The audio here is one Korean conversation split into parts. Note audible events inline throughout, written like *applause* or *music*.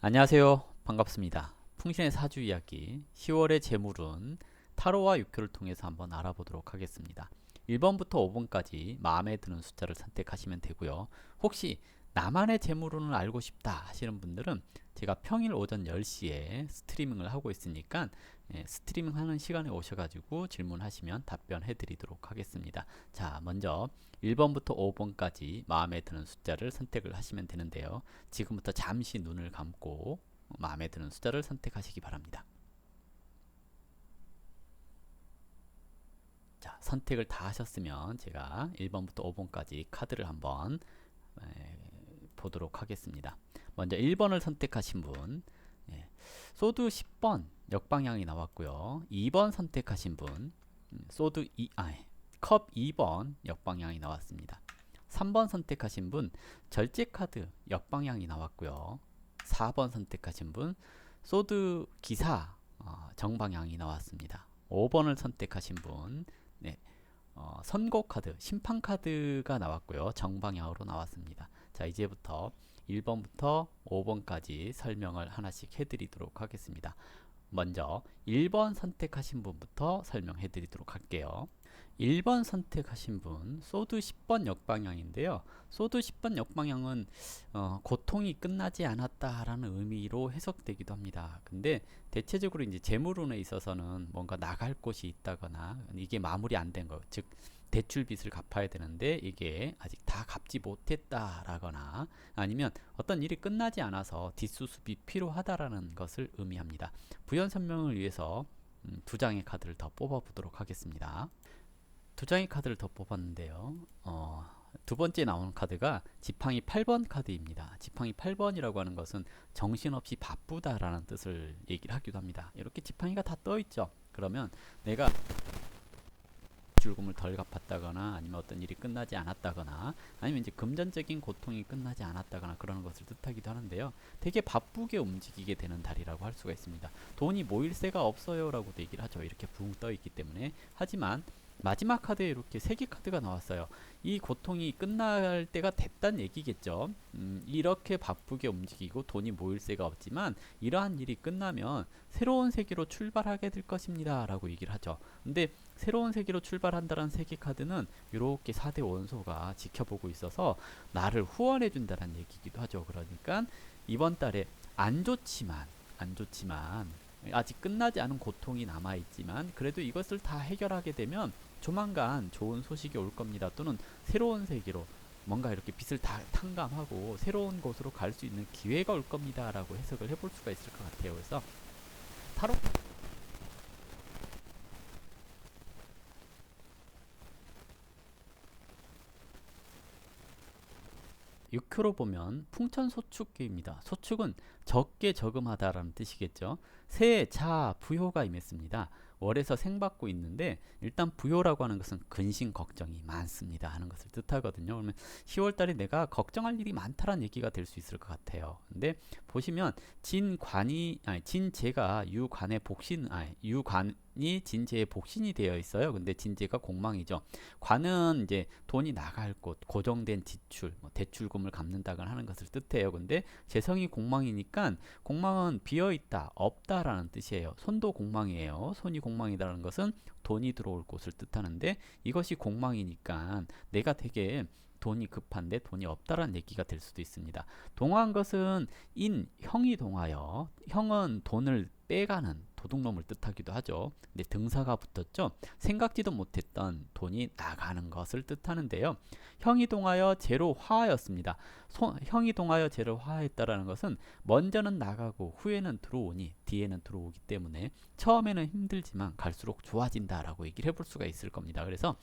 안녕하세요. 반갑습니다. 풍신의 사주 이야기 10월의 재물은 타로와 육교를 통해서 한번 알아보도록 하겠습니다. 1번부터 5번까지 마음에 드는 숫자를 선택하시면 되고요. 혹시 나만의 재물운을 알고 싶다 하시는 분들은 제가 평일 오전 10시에 스트리밍을 하고 있으니까 예, 스트리밍 하는 시간에 오셔가지고 질문하시면 답변해 드리도록 하겠습니다. 자, 먼저 1번부터 5번까지 마음에 드는 숫자를 선택을 하시면 되는데요. 지금부터 잠시 눈을 감고 마음에 드는 숫자를 선택하시기 바랍니다. 자, 선택을 다 하셨으면 제가 1번부터 5번까지 카드를 한번 에, 보도록 하겠습니다. 먼저 1번을 선택하신 분 예, 소드 10번 역방향이 나왔고요. 2번 선택하신 분 음, 소드 2, 아, 컵 2번 역방향이 나왔습니다. 3번 선택하신 분 절제 카드 역방향이 나왔고요. 4번 선택하신 분 소드 기사 어, 정방향이 나왔습니다. 5번을 선택하신 분 네, 어, 선고 카드 심판 카드가 나왔고요. 정방향으로 나왔습니다. 자 이제부터 1번부터 5번까지 설명을 하나씩 해드리도록 하겠습니다. 먼저 1번 선택하신 분부터 설명해 드리도록 할게요. 1번 선택하신 분 소드 10번 역방향인데요. 소드 10번 역방향은 어, 고통이 끝나지 않았다라는 의미로 해석되기도 합니다. 근데 대체적으로 이제 재물운에 있어서는 뭔가 나갈 곳이 있다거나 이게 마무리 안 된 거, 즉 대출 빚을 갚아야 되는데 이게 아직 다 갚지 못했다라거나 아니면 어떤 일이 끝나지 않아서 뒷수습이 필요하다라는 것을 의미합니다. 부연 설명을 위해서 음, 두 장의 카드를 더 뽑아 보도록 하겠습니다. 두 장의 카드를 더 뽑았는데요. 어, 두 번째 나오는 카드가 지팡이 8번 카드입니다. 지팡이 8번이라고 하는 것은 정신없이 바쁘다라는 뜻을 얘기를 하기도 합니다. 이렇게 지팡이가 다 떠 있죠. 그러면 내가 줄금을 덜 갚았다거나 아니면 어떤 일이 끝나지 않았다거나 아니면 이제 금전적인 고통이 끝나지 않았다거나 그러는 것을 뜻하기도 하는데요. 되게 바쁘게 움직이게 되는 달이라고 할 수가 있습니다. 돈이 모일 새가 없어요 라고도 얘기를 하죠. 이렇게 붕 떠 있기 때문에 하지만 마지막 카드에 이렇게 세 개 카드가 나왔어요. 이 고통이 끝날 때가 됐단 얘기겠죠. 음, 이렇게 바쁘게 움직이고 돈이 모일 새가 없지만 이러한 일이 끝나면 새로운 세계로 출발하게 될 것입니다. 라고 얘기를 하죠. 근데 새로운 세계로 출발한다는 세계 카드는 이렇게 4대 원소가 지켜보고 있어서 나를 후원해 준다는 얘기기도 하죠. 그러니까 이번 달에 안 좋지만 안 좋지만 아직 끝나지 않은 고통이 남아 있지만 그래도 이것을 다 해결하게 되면 조만간 좋은 소식이 올 겁니다. 또는 새로운 세계로 뭔가 이렇게 빛을 다 탕감하고 새로운 곳으로 갈 수 있는 기회가 올 겁니다라고 해석을 해볼 수가 있을 것 같아요. 그래서 타로 육효로 보면 풍천소축계입니다. 소축은 적게 저금하다라는 뜻이겠죠. 새, 자, 부효가 임했습니다. 월에서 생받고 있는데 일단 부효라고 하는 것은 근심 걱정이 많습니다 하는 것을 뜻하거든요. 그러면 10월 달에 내가 걱정할 일이 많다라는 얘기가 될 수 있을 것 같아요. 근데 보시면 진관이 아니 진재가 유관의 복신 아니 유관 이 진재의 복신이 되어 있어요. 근데 진재가 공망이죠. 관은 이제 돈이 나갈 곳, 고정된 지출, 뭐 대출금을 갚는다거나 하는 것을 뜻해요. 근데 재성이 공망이니까 공망은 비어 있다, 없다라는 뜻이에요. 손도 공망이에요. 손이 공망이라는 것은 돈이 들어올 곳을 뜻하는데 이것이 공망이니까 내가 되게 돈이 급한데 돈이 없다라는 얘기가 될 수도 있습니다. 동화한 것은 인, 형이 동하여 형은 돈을 빼가는 도둑놈을 뜻하기도 하죠. 근데 등사가 붙었죠. 생각지도 못했던 돈이 나가는 것을 뜻하는데요. 형이 동하여 제로 화하였습니다. 소, 형이 동하여 제로 화하였다라는 것은 먼저는 나가고 후에는 들어오니 뒤에는 들어오기 때문에 처음에는 힘들지만 갈수록 좋아진다라고 얘기를 해볼 수가 있을 겁니다. 그래서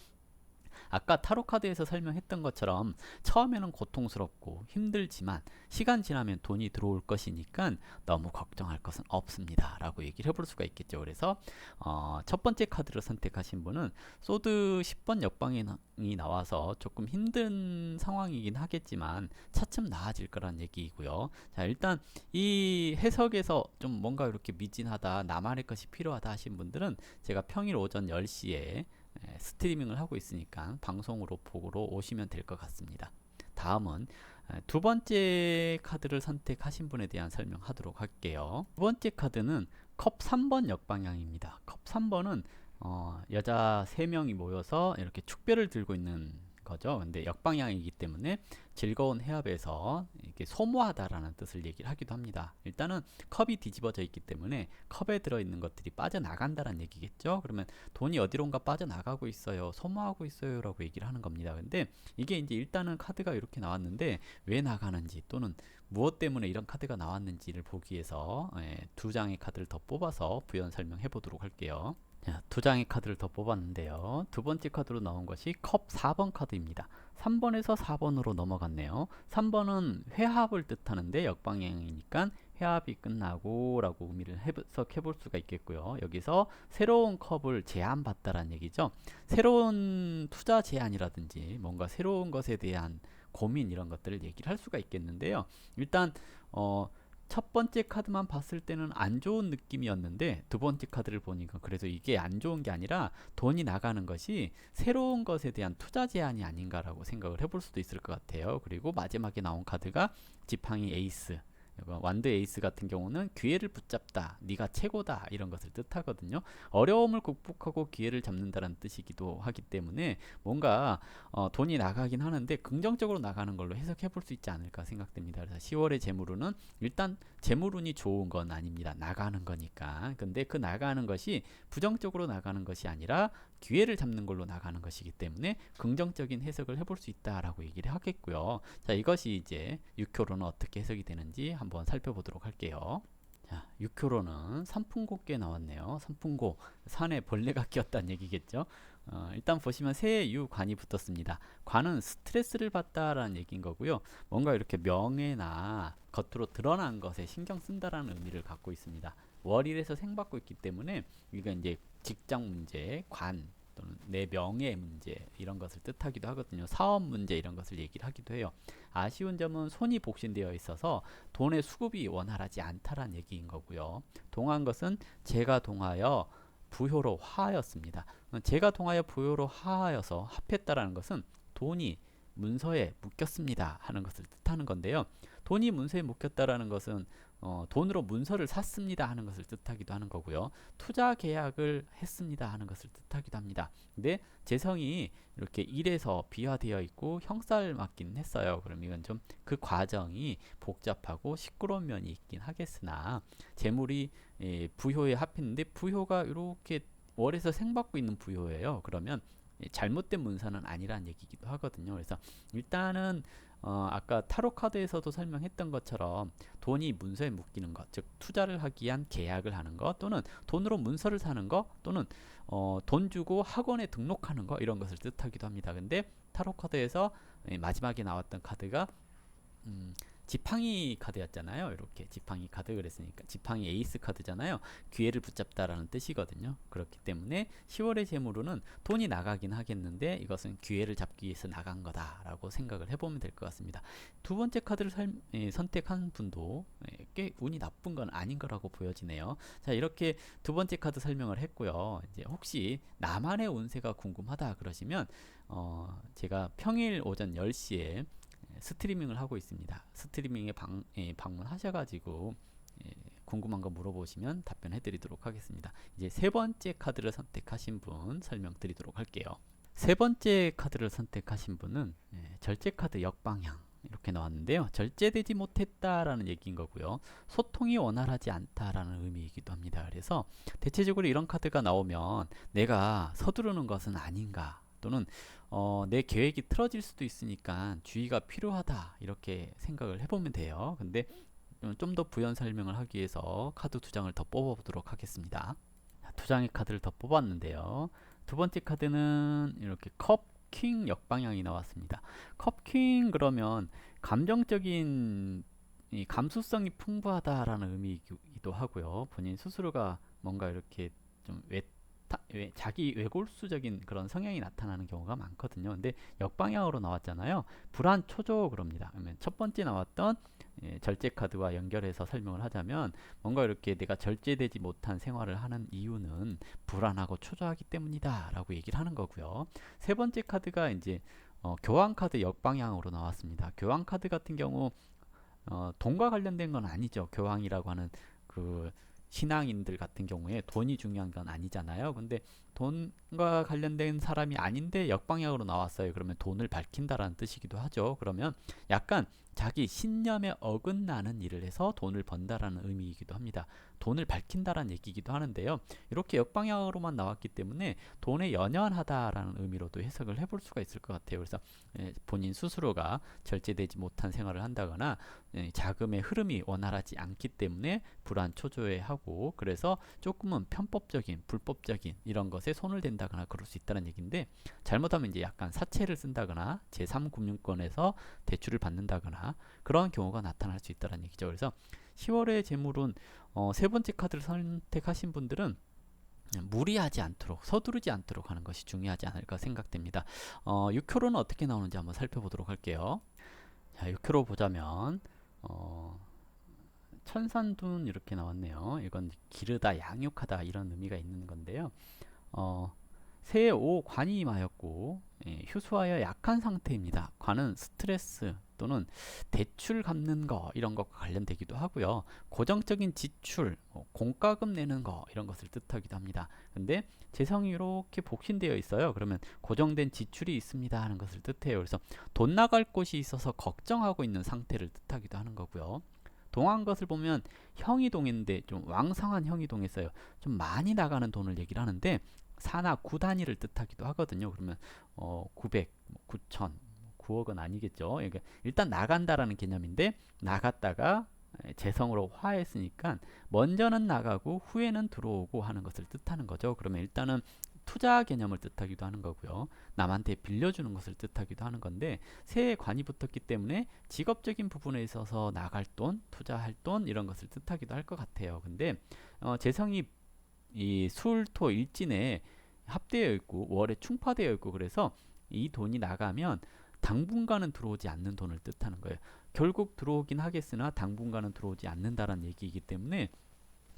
아까 타로 카드에서 설명했던 것처럼 처음에는 고통스럽고 힘들지만 시간 지나면 돈이 들어올 것이니까 너무 걱정할 것은 없습니다. 라고 얘기를 해볼 수가 있겠죠. 그래서 어, 첫 번째 카드를 선택하신 분은 소드 10번 역방이 나와서 조금 힘든 상황이긴 하겠지만 차츰 나아질 거란 얘기이고요. 자, 일단 이 해석에서 좀 뭔가 이렇게 미진하다, 나만의 것이 필요하다 하신 분들은 제가 평일 오전 10시에 스트리밍을 하고 있으니까 방송으로 보러 오시면 될 것 같습니다. 다음은 아, 두 번째 카드를 선택하신 분에 대한 설명하도록 할게요. 두 번째 카드는 컵 3번 역방향입니다. 컵 3번은 어, 여자 3명이 모여서 이렇게 축배를 들고 있는 거죠. 근데 역방향이기 때문에 즐거운 해협에서 이렇게 소모하다라는 뜻을 얘기를 하기도 합니다. 일단은 컵이 뒤집어져 있기 때문에 컵에 들어있는 것들이 빠져나간다는 얘기겠죠. 그러면 돈이 어디론가 빠져나가고 있어요. 소모하고 있어요. 라고 얘기를 하는 겁니다. 근데 이게 이제 일단은 카드가 이렇게 나왔는데 왜 나가는지 또는 무엇 때문에 이런 카드가 나왔는지를 보기 위해서 예, 두 장의 카드를 더 뽑아서 부연 설명해 보도록 할게요. 자, 두 장의 카드를 더 뽑았는데요. 두 번째 카드로 나온 것이 컵 4번 카드입니다. 3번에서 4번으로 넘어갔네요. 3번은 회합을 뜻하는데 역방향이니까 회합이 끝나고 라고 의미를 해석해 볼 수가 있겠고요. 여기서 새로운 컵을 제안받다라는 얘기죠. 새로운 투자 제안이라든지 뭔가 새로운 것에 대한 고민 이런 것들을 얘기를 할 수가 있겠는데요. 일단 어, 첫 번째 카드만 봤을 때는 안 좋은 느낌이었는데 두 번째 카드를 보니까 그래서 이게 안 좋은 게 아니라 돈이 나가는 것이 새로운 것에 대한 투자 제한이 아닌가라고 생각을 해볼 수도 있을 것 같아요. 그리고 마지막에 나온 카드가 지팡이 에이스 완드 에이스 같은 경우는 기회를 붙잡다, 네가 최고다 이런 것을 뜻하거든요. 어려움을 극복하고 기회를 잡는다는 뜻이기도 하기 때문에 뭔가 어, 돈이 나가긴 하는데 긍정적으로 나가는 걸로 해석해 볼 수 있지 않을까 생각됩니다. 그래서 10월의 재물운은 일단 재물운이 좋은 건 아닙니다. 나가는 거니까. 근데 그 나가는 것이 부정적으로 나가는 것이 아니라 기회를 잡는 걸로 나가는 것이기 때문에 긍정적인 해석을 해볼 수 있다라고 얘기를 하겠고요. 자, 이것이 이제 육효로는 어떻게 해석이 되는지 한번 살펴보도록 할게요. 자, 육효로는 산풍고께 나왔네요. 산풍고 산에 벌레가 *laughs* 끼었다는 얘기겠죠. 어, 일단 보시면 새, 유, 관이 붙었습니다. 관은 스트레스를 받다라는 얘기인 거고요. 뭔가 이렇게 명예나 겉으로 드러난 것에 신경 쓴다라는 의미를 갖고 있습니다. 월일에서 생받고 있기 때문에 이거 이제 직장 문제, 관 또는 내 명예 문제 이런 것을 뜻하기도 하거든요. 사업 문제 이런 것을 얘기를 하기도 해요. 아쉬운 점은 손이 복신되어 있어서 돈의 수급이 원활하지 않다란 얘기인 거고요. 동한 것은 제가 동하여 부효로 화하였습니다. 제가 동하여 부효로 화하여서 합했다라는 것은 돈이 문서에 묶였습니다 하는 것을 뜻하는 건데요. 돈이 문서에 묶였다라는 것은 어, 돈으로 문서를 샀습니다 하는 것을 뜻하기도 하는 거고요. 투자 계약을 했습니다 하는 것을 뜻하기도 합니다. 근데 재성이 이렇게 일에서 비화되어 있고 형사를 맡긴 했어요. 그럼 이건 좀 그 과정이 복잡하고 시끄러운 면이 있긴 하겠으나 재물이 예, 부효에 합했는데 부효가 이렇게 월에서 생받고 있는 부효예요. 그러면 잘못된 문서는 아니란 얘기기도 하거든요. 그래서 일단은 어, 아까 타로 카드에서도 설명했던 것처럼 돈이 문서에 묶이는 것, 즉 투자를 하기 위한 계약을 하는 것, 또는 돈으로 문서를 사는 것, 또는 어, 돈 주고 학원에 등록하는 것 이런 것을 뜻하기도 합니다. 근데 타로 카드에서 마지막에 나왔던 카드가 음, 지팡이 카드였잖아요. 이렇게 지팡이 카드 그랬으니까 지팡이 에이스 카드잖아요. 기회를 붙잡다라는 뜻이거든요. 그렇기 때문에 10월의 재물로는 돈이 나가긴 하겠는데 이것은 기회를 잡기 위해서 나간 거다라고 생각을 해보면 될 것 같습니다. 두 번째 카드를 살, 예, 선택한 분도 예, 꽤 운이 나쁜 건 아닌 거라고 보여지네요. 자 이렇게 두 번째 카드 설명을 했고요. 이제 혹시 나만의 운세가 궁금하다 그러시면 어, 제가 평일 오전 10시에 스트리밍을 하고 있습니다. 스트리밍에 방, 예, 방문하셔가지고 예, 궁금한 거 물어보시면 답변해 드리도록 하겠습니다. 이제 세 번째 카드를 선택하신 분 설명드리도록 할게요. 세 번째 카드를 선택하신 분은 예, 절제 카드 역방향 이렇게 나왔는데요. 절제되지 못했다라는 얘기인 거고요. 소통이 원활하지 않다라는 의미이기도 합니다. 그래서 대체적으로 이런 카드가 나오면 내가 서두르는 것은 아닌가 또는 어, 내 계획이 틀어질 수도 있으니까 주의가 필요하다 이렇게 생각을 해보면 돼요. 근데 좀 더 부연 설명을 하기 위해서 카드 두 장을 더 뽑아보도록 하겠습니다. 두 장의 카드를 더 뽑았는데요. 두 번째 카드는 이렇게 컵 킹 역방향이 나왔습니다. 컵 킹 그러면 감정적인 감수성이 풍부하다라는 의미이기도 하고요. 본인 스스로가 뭔가 이렇게 좀 외, 자기 외골수적인 그런 성향이 나타나는 경우가 많거든요. 근데 역방향으로 나왔잖아요. 불안 초조 그럽니다. 첫 번째 나왔던 예, 절제 카드와 연결해서 설명을 하자면 뭔가 이렇게 내가 절제되지 못한 생활을 하는 이유는 불안하고 초조하기 때문이다 라고 얘기를 하는 거고요 세 번째 카드가 이제 어, 교환 카드 역방향으로 나왔습니다. 교환 카드 같은 경우 어, 돈과 관련된 건 아니죠. 교황이라고 하는 그 신앙인들 같은 경우에 돈이 중요한 건 아니잖아요. 근데 돈과 관련된 사람이 아닌데 역방향으로 나왔어요. 그러면 돈을 밝힌다라는 뜻이기도 하죠. 그러면 약간 자기 신념에 어긋나는 일을 해서 돈을 번다라는 의미이기도 합니다. 돈을 밝힌다라는 얘기이기도 하는데요. 이렇게 역방향으로만 나왔기 때문에 돈에 연연하다라는 의미로도 해석을 해볼 수가 있을 것 같아요. 그래서 예, 본인 스스로가 절제되지 못한 생활을 한다거나 예, 자금의 흐름이 원활하지 않기 때문에 불안 초조해 하고 그래서 조금은 편법적인 불법적인 이런 것에 손을 댄다거나 그럴 수 있다는 얘기인데 잘못하면 이제 약간 사채를 쓴다거나 제3금융권에서 대출을 받는다거나 그런 경우가 나타날 수 있다는 얘기죠. 그래서 10월의 재물은 어, 세 번째 카드를 선택하신 분들은 무리하지 않도록 서두르지 않도록 하는 것이 중요하지 않을까 생각됩니다. 어, 6효로는 어떻게 나오는지 한번 살펴보도록 할게요. 자, 6효로 보자면 어, 천산둔 이렇게 나왔네요. 이건 기르다, 양육하다 이런 의미가 있는 건데요. 어, 새오 관이 임하였고 예, 휴수하여 약한 상태입니다. 관은 스트레스 또는 대출 갚는 거 이런 것과 관련되기도 하고요. 고정적인 지출, 뭐 공과금 내는 거 이런 것을 뜻하기도 합니다. 근데 재성이 이렇게 복신되어 있어요. 그러면 고정된 지출이 있습니다 하는 것을 뜻해요. 그래서 돈 나갈 곳이 있어서 걱정하고 있는 상태를 뜻하기도 하는 거고요. 동한 것을 보면 형이 동했는데 좀 왕성한 형이 동했어요. 좀 많이 나가는 돈을 얘기를 하는데 사나 구 단위를 뜻하기도 하거든요. 그러면 어 900, 9천, 9억은 아니겠죠. 그러니까 일단 나간다라는 개념인데 나갔다가 재성으로 화했으니까 먼저는 나가고 후에는 들어오고 하는 것을 뜻하는 거죠. 그러면 일단은 투자 개념을 뜻하기도 하는 거고요. 남한테 빌려주는 것을 뜻하기도 하는 건데 새해 관이 붙었기 때문에 직업적인 부분에 있어서 나갈 돈, 투자할 돈 이런 것을 뜻하기도 할 것 같아요. 근데 어, 재성이 이 술토 일진에 합되어 있고 월에 충파되어 있고 그래서 이 돈이 나가면 당분간은 들어오지 않는 돈을 뜻하는 거예요. 결국 들어오긴 하겠으나 당분간은 들어오지 않는다는 얘기이기 때문에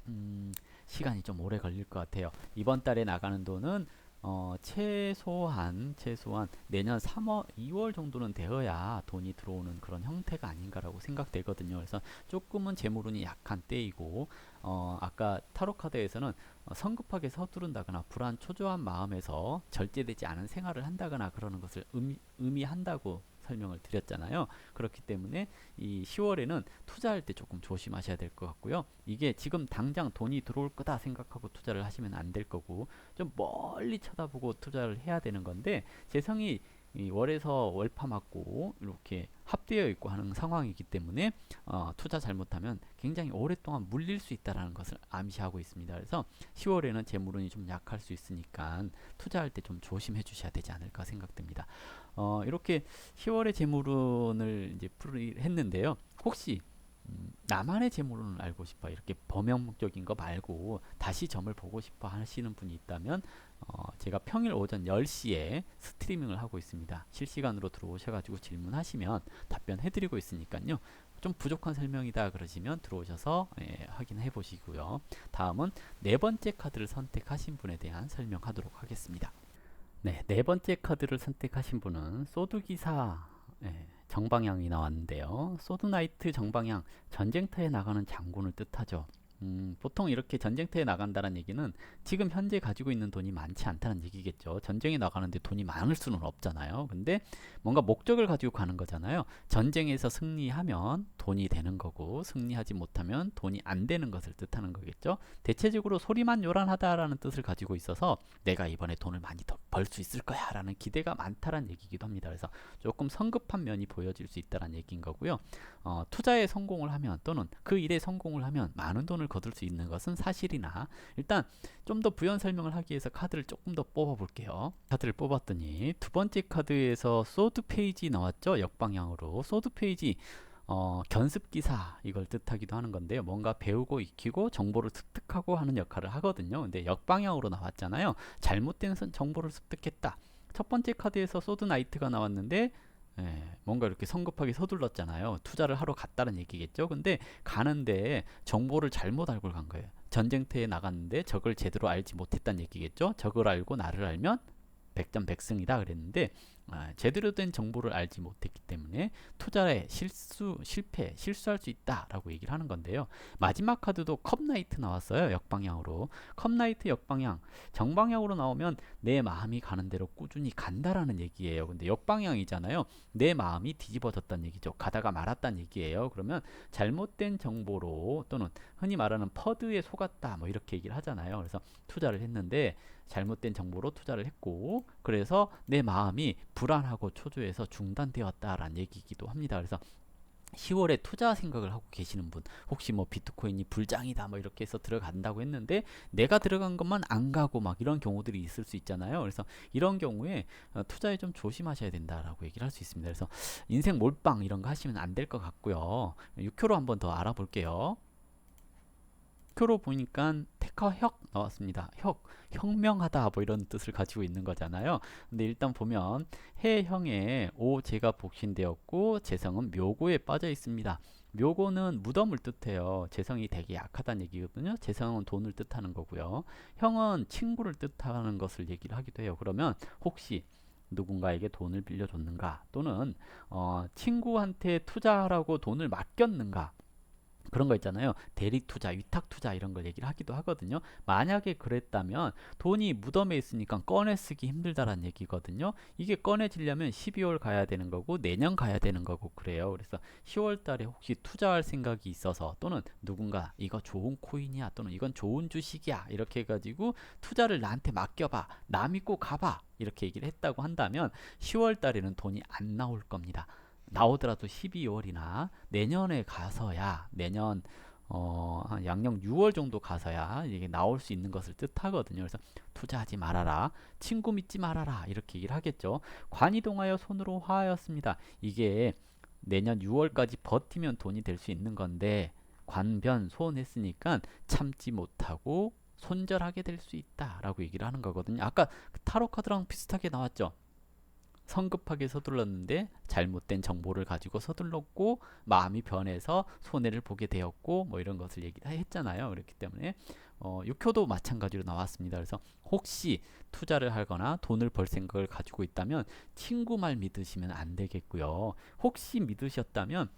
음, 시간이 좀 오래 걸릴 것 같아요. 이번 달에 나가는 돈은 어, 최소한 최소한 내년 3월 2월 정도는 되어야 돈이 들어오는 그런 형태가 아닌가라고 생각되거든요. 그래서 조금은 재물운이 약한 때이고 어, 아까 타로 카드에서는 어, 성급하게 서두른다거나 불안 초조한 마음에서 절제되지 않은 생활을 한다거나 그러는 것을 의미, 의미한다고 설명을 드렸잖아요. 그렇기 때문에 이 10월에는 투자할 때 조금 조심하셔야 될 것 같고요. 이게 지금 당장 돈이 들어올 거다 생각하고 투자를 하시면 안 될 거고 좀 멀리 쳐다보고 투자를 해야 되는 건데 재성이 이 월에서 월파 맞고 이렇게 합되어 있고 하는 상황이기 때문에 어, 투자 잘못하면 굉장히 오랫동안 물릴 수 있다라는 것을 암시하고 있습니다. 그래서 10월에는 재물운이 좀 약할 수 있으니까 투자할 때 좀 조심해 주셔야 되지 않을까 생각됩니다. 어, 이렇게 10월의 재물운을 이제 풀이했는데요. 혹시 음, 나만의 재물운을 알고 싶어 이렇게 범용적인 거 말고 다시 점을 보고 싶어 하시는 분이 있다면 어, 제가 평일 오전 10시에 스트리밍을 하고 있습니다. 실시간으로 들어오셔가지고 질문하시면 답변해드리고 있으니까요. 좀 부족한 설명이다 그러시면 들어오셔서 예, 확인해 보시고요. 다음은 네 번째 카드를 선택하신 분에 대한 설명하도록 하겠습니다. 네, 네 번째 카드를 선택하신 분은 소드기사 예, 정방향이 나왔는데요. 소드나이트 정방향 전쟁터에 나가는 장군을 뜻하죠. 음, 보통 이렇게 전쟁터에 나간다는 얘기는 지금 현재 가지고 있는 돈이 많지 않다는 얘기겠죠. 전쟁에 나가는데 돈이 많을 수는 없잖아요. 근데 뭔가 목적을 가지고 가는 거잖아요. 전쟁에서 승리하면 돈이 되는 거고 승리하지 못하면 돈이 안 되는 것을 뜻하는 거겠죠. 대체적으로 소리만 요란하다라는 뜻을 가지고 있어서 내가 이번에 돈을 많이 더벌수 있을 거야 라는 기대가 많다라는 얘기기도 합니다. 그래서 조금 성급한 면이 보여질 수 있다는 얘기인 거고요. 어, 투자에 성공을 하면 또는 그 일에 성공을 하면 많은 돈을 거둘 수 있는 것은 사실이나 일단 좀 더 부연 설명을 하기 위해서 카드를 조금 더 뽑아 볼게요. 카드를 뽑았더니 두 번째 카드에서 소드 페이지 나왔죠. 역방향으로 소드 페이지 어, 견습 기사 이걸 뜻하기도 하는 건데요. 뭔가 배우고 익히고 정보를 습득하고 하는 역할을 하거든요. 근데 역방향으로 나왔잖아요. 잘못된 정보를 습득했다. 첫 번째 카드에서 소드 나이트가 나왔는데 예, 뭔가 이렇게 성급하게 서둘렀잖아요. 투자를 하러 갔다는 얘기겠죠. 근데 가는데 정보를 잘못 알고 간 거예요. 전쟁터에 나갔는데 적을 제대로 알지 못했다는 얘기겠죠. 적을 알고 나를 알면 백전백승이다 그랬는데 아, 제대로 된 정보를 알지 못했기 때문에 투자에 실수, 실패, 실수할 수 있다라고 얘기를 하는 건데요. 마지막 카드도 컵나이트 나왔어요. 역방향으로. 컵나이트 역방향. 정방향으로 나오면 내 마음이 가는 대로 꾸준히 간다라는 얘기예요. 근데 역방향이잖아요. 내 마음이 뒤집어졌다는 얘기죠. 가다가 말았다는 얘기예요. 그러면 잘못된 정보로 또는 흔히 말하는 퍼드에 속았다 뭐 이렇게 얘기를 하잖아요. 그래서 투자를 했는데 잘못된 정보로 투자를 했고 그래서 내 마음이 불안하고 초조해서 중단되었다라는 얘기이기도 합니다. 그래서 10월에 투자 생각을 하고 계시는 분 혹시 뭐 비트코인이 불장이다 뭐 이렇게 해서 들어간다고 했는데 내가 들어간 것만 안 가고 막 이런 경우들이 있을 수 있잖아요. 그래서 이런 경우에 어, 투자에 좀 조심하셔야 된다라고 얘기를 할 수 있습니다. 그래서 인생 몰빵 이런 거 하시면 안 될 것 같고요. 6효로 한번 더 알아볼게요. 표로 보니까 테커혁 나왔습니다. 혁, 혁명하다 뭐 이런 뜻을 가지고 있는 거잖아요. 근데 일단 보면 해형에 오제가 복신되었고 재성은 묘고에 빠져 있습니다. 묘고는 무덤을 뜻해요. 재성이 되게 약하다는 얘기거든요. 재성은 돈을 뜻하는 거고요. 형은 친구를 뜻하는 것을 얘기를 하기도 해요. 그러면 혹시 누군가에게 돈을 빌려줬는가 또는 어, 친구한테 투자하라고 돈을 맡겼는가 그런 거 있잖아요. 대리 투자, 위탁 투자 이런 걸 얘기를 하기도 하거든요. 만약에 그랬다면 돈이 무덤에 있으니까 꺼내 쓰기 힘들다라는 얘기거든요. 이게 꺼내지려면 12월 가야 되는 거고 내년 가야 되는 거고 그래요. 그래서 10월 달에 혹시 투자할 생각이 있어서 또는 누군가 이거 좋은 코인이야 또는 이건 좋은 주식이야 이렇게 해 가지고 투자를 나한테 맡겨봐. 나 믿고 가봐. 이렇게 얘기를 했다고 한다면 10월 달에는 돈이 안 나올 겁니다. 나오더라도 12월이나 내년에 가서야 내년 어, 한 양력 6월 정도 가서야 이게 나올 수 있는 것을 뜻하거든요. 그래서 투자하지 말아라. 친구 믿지 말아라. 이렇게 얘기를 하겠죠. 관이동하여 손으로 화하였습니다. 이게 내년 6월까지 버티면 돈이 될 수 있는 건데 관변 소원했으니까 참지 못하고 손절하게 될 수 있다라고 얘기를 하는 거거든요. 아까 타로 카드랑 비슷하게 나왔죠. 성급하게 서둘렀는데 잘못된 정보를 가지고 서둘렀고 마음이 변해서 손해를 보게 되었고 뭐 이런 것을 얘기했잖아요. 그렇기 때문에 어, 6효도 마찬가지로 나왔습니다. 그래서 혹시 투자를 하거나 돈을 벌 생각을 가지고 있다면 친구 말 믿으시면 안 되겠고요. 혹시 믿으셨다면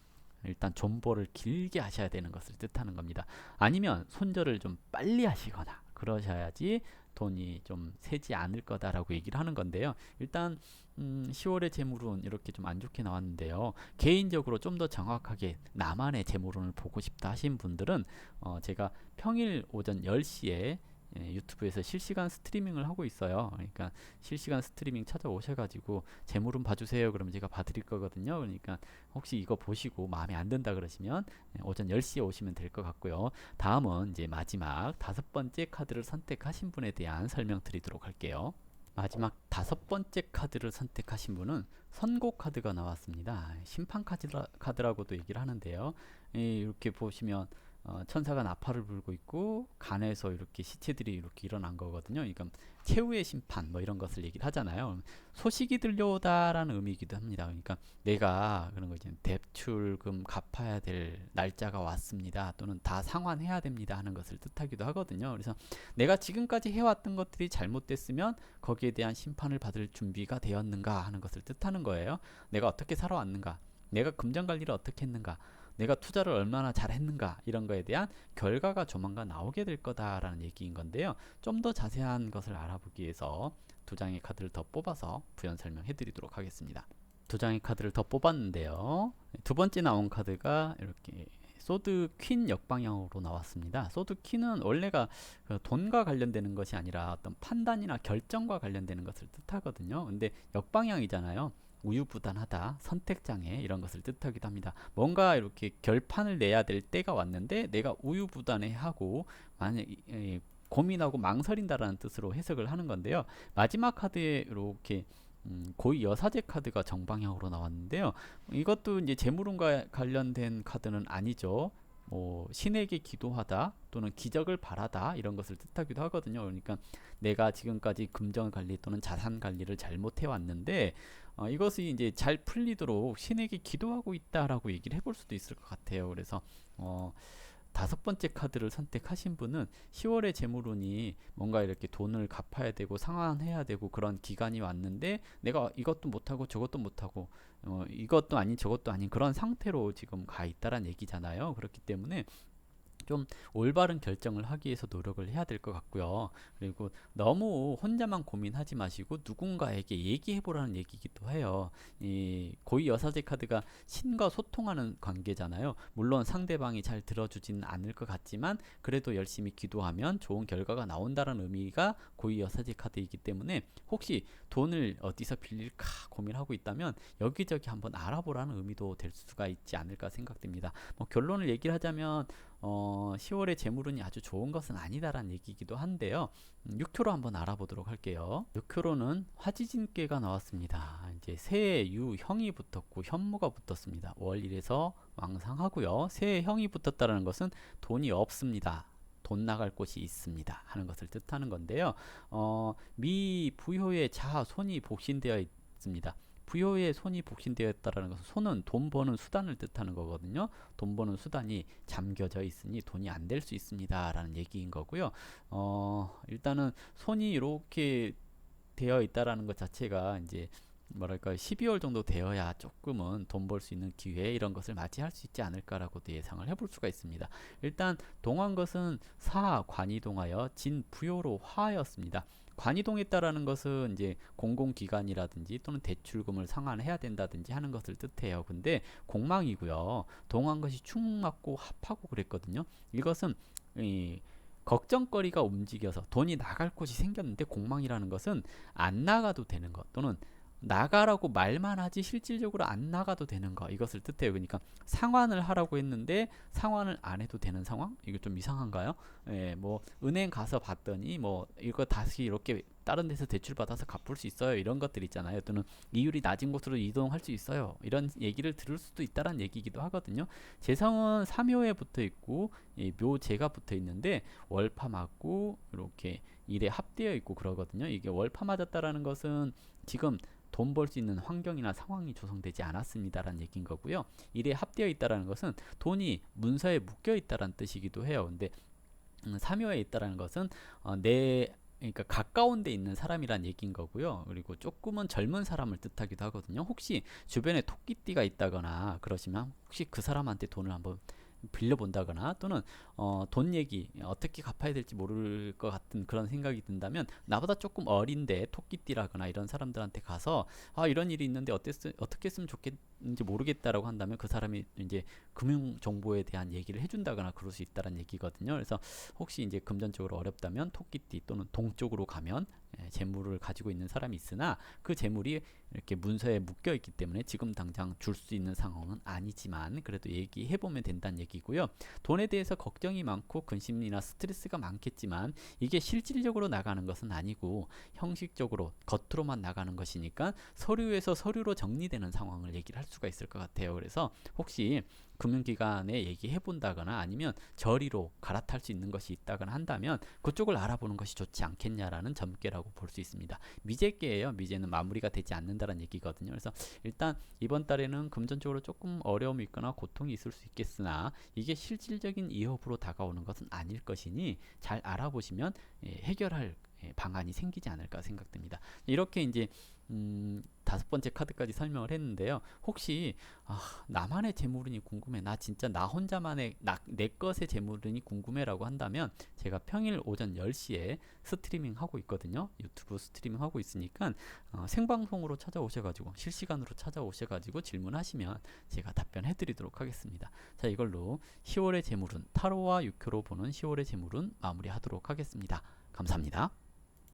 일단 존버를 길게 하셔야 되는 것을 뜻하는 겁니다. 아니면 손절을 좀 빨리 하시거나 그러셔야지 돈이 좀 새지 않을 거다라고 얘기를 하는 건데요. 일단 음, 10월의 재물운 이렇게 좀 안 좋게 나왔는데요. 개인적으로 좀 더 정확하게 나만의 재물운을 보고 싶다 하신 분들은 어, 제가 평일 오전 10시에 예, 유튜브에서 실시간 스트리밍을 하고 있어요. 그러니까 실시간 스트리밍 찾아오셔가지고 재물은 봐주세요. 그러면 제가 봐드릴 거거든요. 그러니까 혹시 이거 보시고 마음에 안 든다 그러시면 예, 오전 10시에 오시면 될 것 같고요. 다음은 이제 마지막 다섯 번째 카드를 선택하신 분에 대한 설명 드리도록 할게요. 마지막 다섯 번째 카드를 선택하신 분은 선고 카드가 나왔습니다. 심판 카드라, 카드라고도 얘기를 하는데요. 이렇게 보시면 어, 천사가 나팔을 불고 있고 간에서 이렇게 시체들이 이렇게 일어난 거거든요. 그러니까 최후의 심판 뭐 이런 것을 얘기를 하잖아요. 소식이 들려오다라는 의미이기도 합니다. 그러니까 내가 그런 거 이제 대출금 갚아야 될 날짜가 왔습니다. 또는 다 상환해야 됩니다 하는 것을 뜻하기도 하거든요. 그래서 내가 지금까지 해왔던 것들이 잘못됐으면 거기에 대한 심판을 받을 준비가 되었는가 하는 것을 뜻하는 거예요. 내가 어떻게 살아왔는가, 내가 금전 관리를 어떻게 했는가. 내가 투자를 얼마나 잘했는가 이런 거에 대한 결과가 조만간 나오게 될 거다라는 얘기인 건데요. 좀 더 자세한 것을 알아보기 위해서 두 장의 카드를 더 뽑아서 부연 설명해 드리도록 하겠습니다. 두 장의 카드를 더 뽑았는데요. 두 번째 나온 카드가 이렇게 소드 퀸 역방향으로 나왔습니다. 소드 퀸은 원래가 그 돈과 관련되는 것이 아니라 어떤 판단이나 결정과 관련되는 것을 뜻하거든요. 근데 역방향이잖아요. 우유부단하다, 선택장애 이런 것을 뜻하기도 합니다. 뭔가 이렇게 결판을 내야 될 때가 왔는데 내가 우유부단해하고 만약 고민하고 망설인다라는 뜻으로 해석을 하는 건데요. 마지막 카드에 이렇게 음, 고위 여사제 카드가 정방향으로 나왔는데요. 이것도 이제 재물운과 관련된 카드는 아니죠. 뭐 신에게 기도하다 또는 기적을 바라다 이런 것을 뜻하기도 하거든요. 그러니까 내가 지금까지 금전 관리 또는 자산 관리를 잘못해 왔는데 어, 이것이 이제 잘 풀리도록 신에게 기도하고 있다라고 얘기를 해볼 수도 있을 것 같아요. 그래서 어, 다섯 번째 카드를 선택하신 분은 10월의 재물운이 뭔가 이렇게 돈을 갚아야 되고 상환해야 되고 그런 기간이 왔는데 내가 이것도 못하고 저것도 못하고 어, 이것도 아닌 저것도 아닌 그런 상태로 지금 가 있다란 얘기잖아요. 그렇기 때문에 좀 올바른 결정을 하기 위해서 노력을 해야 될 것 같고요. 그리고 너무 혼자만 고민하지 마시고 누군가에게 얘기해 보라는 얘기기도 해요. 이 고위 여사제 카드가 신과 소통하는 관계잖아요. 물론 상대방이 잘 들어주지는 않을 것 같지만 그래도 열심히 기도하면 좋은 결과가 나온다는 의미가 고위 여사제 카드이기 때문에 혹시 돈을 어디서 빌릴까 고민하고 있다면 여기저기 한번 알아보라는 의미도 될 수가 있지 않을까 생각됩니다. 뭐 결론을 얘기를 하자면 어, 10월의 재물운이 아주 좋은 것은 아니다라는 얘기이기도 한데요. 음, 6효로 한번 알아보도록 할게요. 6효로는 화지진계가 나왔습니다. 이제 새, 유, 형이 붙었고 현무가 붙었습니다. 월 1에서 왕상하고요. 새, 형이 붙었다는 것은 돈이 없습니다. 돈 나갈 곳이 있습니다. 하는 것을 뜻하는 건데요. 어, 미 부효의 자, 손이 복신되어 있습니다. 부여의 손이 복신되어 있다는 것은 손은 돈 버는 수단을 뜻하는 거거든요. 돈 버는 수단이 잠겨져 있으니 돈이 안 될 수 있습니다라는 얘기인 거고요. 어, 일단은 손이 이렇게 되어 있다라는 것 자체가 이제 뭐랄까 12월 정도 되어야 조금은 돈 벌 수 있는 기회 이런 것을 맞이할 수 있지 않을까라고도 예상을 해볼 수가 있습니다. 일단 동한 것은 사 관이 동하여 진 부여로 화하였습니다. 관이동했다라는 것은 이제 공공기관이라든지 또는 대출금을 상환해야 된다든지 하는 것을 뜻해요. 근데 공망이고요. 동한 것이 충 맞고 합하고 그랬거든요. 이것은 이 걱정거리가 움직여서 돈이 나갈 곳이 생겼는데 공망이라는 것은 안 나가도 되는 것 또는 나가라고 말만 하지 실질적으로 안 나가도 되는 거 이것을 뜻해요. 그러니까 상환을 하라고 했는데 상환을 안 해도 되는 상황? 이거 좀 이상한가요? 예, 뭐 은행 가서 봤더니 뭐 이거 다시 이렇게 다른 데서 대출 받아서 갚을 수 있어요. 이런 것들 있잖아요. 또는 이율이 낮은 곳으로 이동할 수 있어요. 이런 얘기를 들을 수도 있다란 얘기기도 하거든요. 재성은 삼묘에 붙어 있고 이 묘재가 붙어 있는데 월파 맞고 이렇게 일에 합되어 있고 그러거든요. 이게 월파 맞았다라는 것은 지금 돈 벌 수 있는 환경이나 상황이 조성되지 않았습니다라는 얘기인 거고요. 일에 합되어 있다라는 것은 돈이 문서에 묶여 있다라는 뜻이기도 해요. 근데 음, 삼요에 있다라는 것은 어, 내 그러니까 가까운 데 있는 사람이란 얘기인 거고요. 그리고 조금은 젊은 사람을 뜻하기도 하거든요. 혹시 주변에 토끼띠가 있다거나 그러시면 혹시 그 사람한테 돈을 한번 빌려본다거나 또는 어, 돈 얘기 어떻게 갚아야 될지 모를 것 같은 그런 생각이 든다면 나보다 조금 어린데 토끼띠라거나 이런 사람들한테 가서 아 이런 일이 있는데 어땠, 어떻게 했으면 좋겠 는지 모르겠다라고 한다면 그 사람이 이제 금융 정보에 대한 얘기를 해준다거나 그럴 수 있다는 얘기거든요. 그래서 혹시 이제 금전적으로 어렵다면 토끼띠 또는 동쪽으로 가면 예, 재물을 가지고 있는 사람이 있으나 그 재물이 이렇게 문서에 묶여 있기 때문에 지금 당장 줄 수 있는 상황은 아니지만 그래도 얘기해 보면 된다는 얘기고요. 돈에 대해서 걱정이 많고 근심이나 스트레스가 많겠지만 이게 실질적으로 나가는 것은 아니고 형식적으로 겉으로만 나가는 것이니까 서류에서 서류로 정리되는 상황을 얘기를 할 수가 있을 것 같아요. 그래서 혹시 금융기관에 얘기해 본다거나 아니면 저리로 갈아탈 수 있는 것이 있다거나 한다면 그쪽을 알아보는 것이 좋지 않겠냐라는 점괘라고 볼 수 있습니다. 미제계예요. 미제는 마무리가 되지 않는다는 얘기거든요. 그래서 일단 이번 달에는 금전적으로 조금 어려움이 있거나 고통이 있을 수 있겠으나 이게 실질적인 이업으로 다가오는 것은 아닐 것이니 잘 알아보시면 예, 해결할 예, 방안이 생기지 않을까 생각됩니다. 이렇게 이제 음, 다섯 번째 카드까지 설명을 했는데요. 혹시 아, 나만의 재물운이 궁금해. 나 진짜 나 혼자만의 나, 내 것의 재물운이 궁금해라고 한다면 제가 평일 오전 10시에 스트리밍 하고 있거든요. 유튜브 스트리밍 하고 있으니까 어, 생방송으로 찾아오셔가지고 실시간으로 찾아오셔가지고 질문하시면 제가 답변해 드리도록 하겠습니다. 자 이걸로 10월의 재물운 타로와 육효로 보는 10월의 재물운 마무리하도록 하겠습니다. 감사합니다.